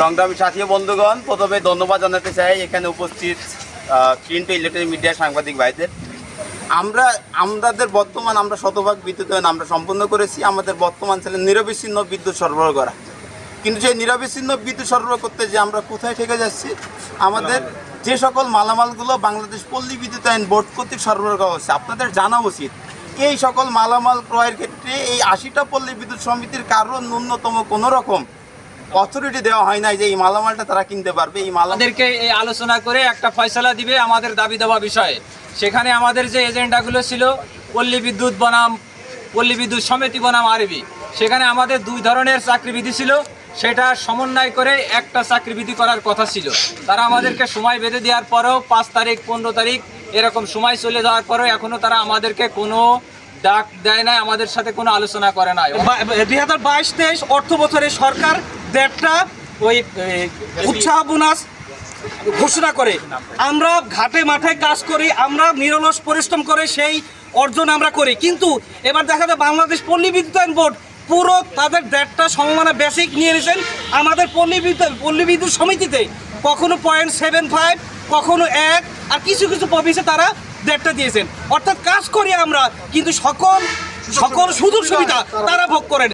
সংগ্রামী সাথী বন্ধুগণ, প্রথমে ধন্যবাদ জানাতে চাই এখানে উপস্থিত প্রিন্ট ইলেকট্রনিক মিডিয়া সাংবাদিক ভাইদের। আমরা, আমাদের বর্তমান, আমরা শতভাগ বিদ্যুতায়ন আমরা সম্পূর্ণ করেছি, আমাদের বর্তমান ছিল নিরবিচ্ছিন্ন বিদ্যুৎ সরবরাহ করা। কিন্তু সেই নিরবিচ্ছিন্ন বিদ্যুৎ সরবরাহ করতে যে আমরা কোথায় থেকে যাচ্ছি, আমাদের যে সকল মালামালগুলো বাংলাদেশ পল্লী বিদ্যুতায়ন বোর্ড কর্তৃক সরবরাহ করা হচ্ছে, আপনাদের জানা উচিত। এই সকল মালামাল ক্রয়ের ক্ষেত্রে এই আশিটা পল্লী বিদ্যুৎ সমিতির কারণ ন্যূনতম কোনো রকম অথরিটি দেওয়া হয় নাই যে এই মালামালটা তারা কিনতে পারবে এই মালামাল আমাদেরকে এই আলোচনা করে একটা ফয়সলা দিবে আমাদের দাবি দেওয়া বিষয়ে। সেখানে আমাদের যে এজেন্ডাগুলো ছিল পল্লী বিদ্যুৎ বনাম পল্লী বিদ্যুৎ সমিতি বনাম আরবি সেখানে আমাদের দুই ধরনের চাকরিবিধি ছিল। সেটা সমন্বয় করে একটা চাকরিবিধি করার কথা ছিল। তারা আমাদেরকে সময় বেঁধে দেওয়ার পরেও পাঁচ তারিখ পনেরো তারিখ এরকম সময় চলে যাওয়ার পরেও এখনও তারা আমাদেরকে কোনো ডাক দেয় নাই আমাদের সাথে কোনো আলোচনা করে নাই। দুই হাজার বাইশ তেইশ অর্থ বছরে সরকার দেড়টা ওই উৎসাহ বোনাস ঘোষণা করে। আমরা ঘাটে মাঠে কাজ করি, আমরা নিরলস পরিশ্রম করে সেই অর্জন আমরা করি। কিন্তু এবার দেখা যায় বাংলাদেশ পল্লী বিদ্যুতায়ন বোর্ড পুরো তাদের দেড়টা সমমানে বেসিক নিয়ে নিয়েছেন। আমাদের পল্লী বিদ্যুৎ পল্লী বিদ্যুৎ সমিতিতে কখনো পয়েন্ট সেভেন ফাইভ কখনো এক, আর কিছু কিছু প্রভিসে তারা দেড়টা দিয়েছেন। অর্থাৎ কাজ করি আমরা, কিন্তু সকল সকল সুযোগ সুবিধা তারা ভোগ করেন।